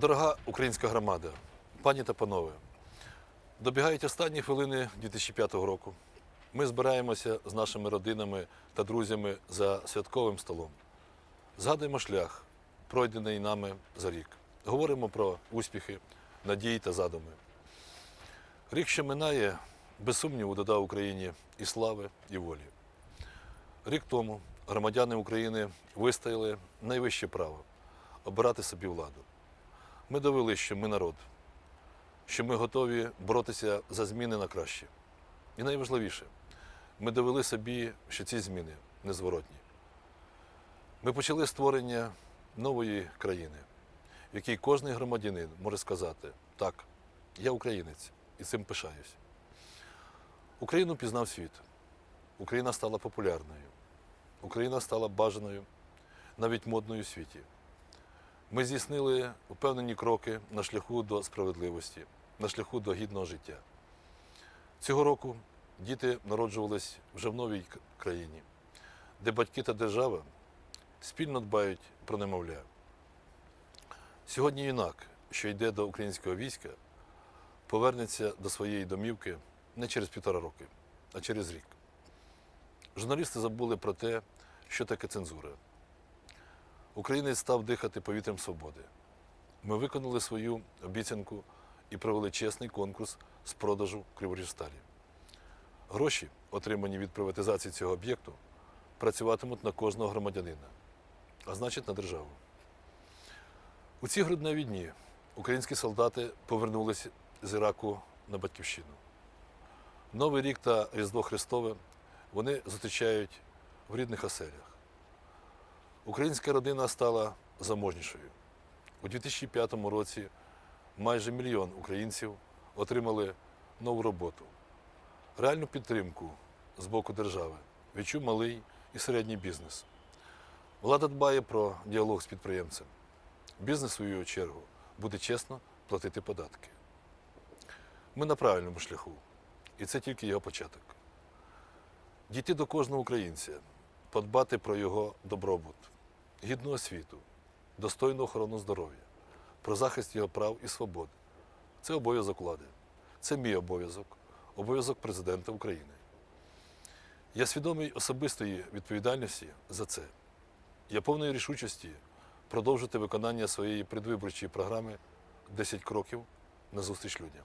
Дорога українська громада, пані та панове, добігають останні хвилини 2005 року. Ми збираємося з нашими родинами та друзями за святковим столом. Згадуємо шлях, пройдений нами за рік. Говоримо про успіхи, надії та задуми. Рік, що минає, без сумніву додав Україні і слави, і волі. Рік тому громадяни України вистояли найвище право обирати собі владу. Ми довели, що ми народ, що ми готові боротися за зміни на краще. І найважливіше, ми довели собі, що ці зміни незворотні. Ми почали створення нової країни, в якій кожен громадянин може сказати: так, я українець і цим пишаюсь. Україну пізнав світ. Україна стала популярною. Україна стала бажаною, навіть модною у світі. Ми здійснили впевнені кроки на шляху до справедливості, на шляху до гідного життя. Цього року діти народжувались вже в новій країні, де батьки та держава спільно дбають про немовля. Сьогодні юнак, що йде до українського війська, повернеться до своєї домівки не через півтора роки, а через рік. Журналісти забули про те, що таке цензура. Українець став дихати повітрям свободи. Ми виконали свою обіцянку і провели чесний конкурс з продажу Криворіжсталі. Гроші, отримані від приватизації цього об'єкту, працюватимуть на кожного громадянина, а значить на державу. У ці грудневі дні українські солдати повернулися з Іраку на батьківщину. Новий рік та Різдво Христове вони зустрічають в рідних оселях. Українська родина стала заможнішою. У 2005 році майже мільйон українців отримали нову роботу. Реальну підтримку з боку держави відчув малий і середній бізнес. Влада дбає про діалог з підприємцем. Бізнес, в свою чергу, буде чесно платити податки. Ми на правильному шляху, і це тільки його початок. Дійти до кожного українця, подбати про його добробут, гідну освіту, достойну охорону здоров'я, про захист його прав і свобод. Це обов'язок влади. Це мій обов'язок, обов'язок президента України. Я свідомий особистої відповідальності за це. Я повної рішучості продовжити виконання своєї предвиборчої програми «10 кроків на зустріч людям.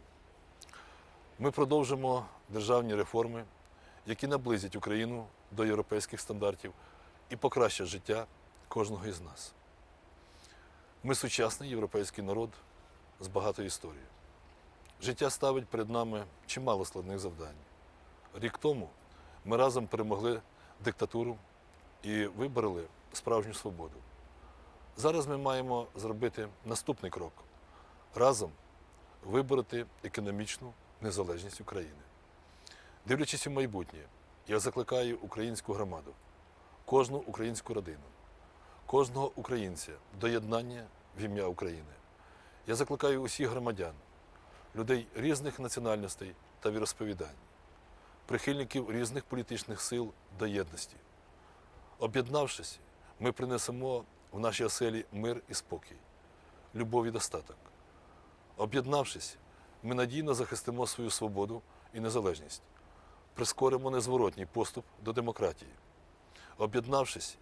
Ми продовжимо державні реформи, які наблизять Україну до європейських стандартів і покращать життя кожного із нас. Ми сучасний європейський народ з багатою історією. Життя ставить перед нами чимало складних завдань. Рік тому ми разом перемогли диктатуру і вибороли справжню свободу. Зараз ми маємо зробити наступний крок разом вибороти економічну незалежність України. Дивлячись у майбутнє, я закликаю українську громаду, кожну українську родину, кожного українця до єднання в ім'я України. Я закликаю усіх громадян, людей різних національностей та віросповідань, прихильників різних політичних сил до єдності. Об'єднавшись, ми принесемо в наші оселі мир і спокій, любов і достаток. Об'єднавшись, ми надійно захистимо свою свободу і незалежність, прискоримо незворотній поступ до демократії. Об'єднавшись,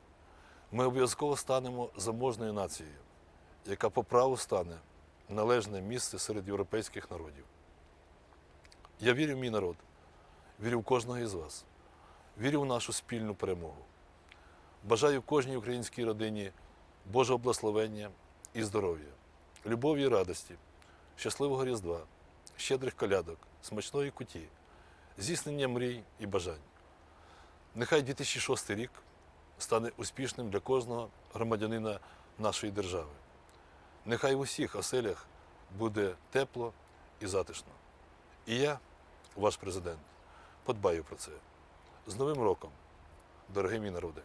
ми обов'язково станемо заможною нацією, яка по праву стане належне місце серед європейських народів. Я вірю в мій народ, вірю в кожного із вас, вірю в нашу спільну перемогу. Бажаю кожній українській родині Божого благословення і здоров'я, любові і радості, щасливого Різдва, щедрих колядок, смачної куті, здійснення мрій і бажань. Нехай 2006 рік стане успішним для кожного громадянина нашої держави. Нехай в усіх оселях буде тепло і затишно. І я, ваш президент, подбаю про це. З Новим роком, дорогі мій народи!